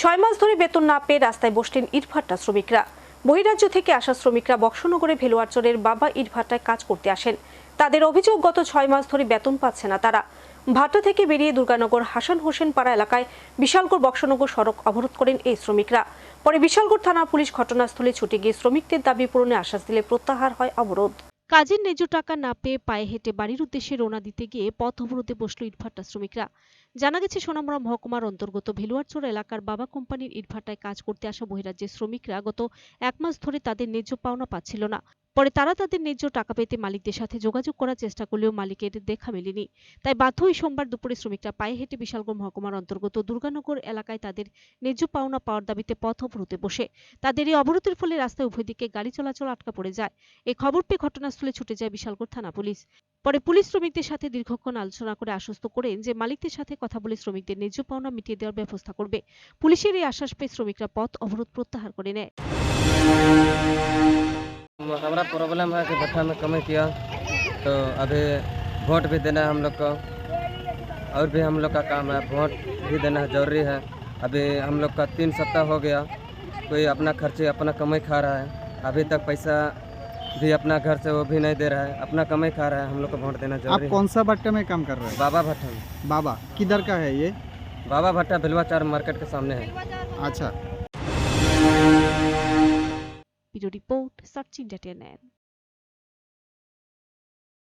ছয় মাস ধরে বেতন না পেয়ে রাস্তায় বসলেন ইটভাটা শ্রমিকরা। বহিরাজ্য থেকে আসা শ্রমিকরা বক্সনগরে ভেলুয়ারচরের বাবা ইটভাটায় কাজ করতে আসেন। তাদের অভিযোগ, গত ছয় মাস ধরে বেতন পাচ্ছে না তারা। ভাটা থেকে বেরিয়ে দুর্গানগর হাসান হোসেন পাড়া এলাকায় বিশালগড় বক্সনগর সড়ক অবরোধ করেন এই শ্রমিকরা। পরে বিশালগড় থানা পুলিশ ঘটনাস্থলে ছুটে গিয়ে শ্রমিকদের দাবি পূরণে আশ্বাস দিলে প্রত্যাহার হয় অবরোধ। কাজের ন্যায্য টাকা না পেয়ে পায়ে হেঁটে বাড়ির উদ্দেশ্যে রোনা দিতে গিয়ে পথ অবরোধে বসল ইটভাটা শ্রমিকরা। জানা গেছে, সোনামুড়া মহকুমার অন্তর্গত ভেলুয়ারচর এলাকার বাবা কোম্পানির ইটভাটায় কাজ করতে আসা বহিরাজ্যের শ্রমিকরা গত এক মাস ধরে তাদের ন্যায্য পাওনা পাচ্ছিল না। পরে তারা তাদের ন্যায্য টাকা পেতে মালিকদের সাথে যোগাযোগ করার চেষ্টা করলেও মালিকের দেখা মেলেনি। তাই বাধ্য হয়ে সোমবার দুপুরে শ্রমিকরা পায়ে হেঁটে বিশালগড় মহকুমার অন্তর্গত দুর্গানগর এলাকায় তাদের ন্যায্য পাওনা পাওয়ার দাবিতে পথ অবরোধে বসে। তাদের এই অবরোধের ফলে রাস্তায় উভয় দিকে গাড়ি চলাচল আটকা পড়ে যায়। এই খবর পেয়ে ঘটনাস্থলে ছুটে যায় বিশালগড় থানা পুলিশ। পরে পুলিশ শ্রমিকদের সাথে দীর্ঘক্ষণ আলোচনা করে আশ্বস্ত করেন যে মালিকদের সাথে কথা বলে শ্রমিকদের ন্যায্য পাওনা মিটিয়ে দেওয়ার ব্যবস্থা করবে। পুলিশের এই আশ্বাস পেয়ে শ্রমিকরা পথ অবরোধ প্রত্যাহার করে নেয়। हमारा प्रॉब्लम है कि भट्टा में कमी किया तो अभी वोट भी देना है हम लोग को। और भी हम लोग का काम है वोट भी देना है ज़रूरी है। अभी हम लोग का तीन सप्ताह हो गया कोई अपना खर्चे अपना कमाई खा रहा है। अभी तक पैसा भी अपना घर से वो भी नहीं दे रहा है अपना कमाई खा रहा है हम लोग को वोट देना ज़रूरी है। कौन सा भट्टे में काम कर रहे हैं? बाबा भट्टा में। बाबा किधर का है ये? बाबा भट्टा बिलवा चार मार्केट के सामने है। अच्छा। Video report search India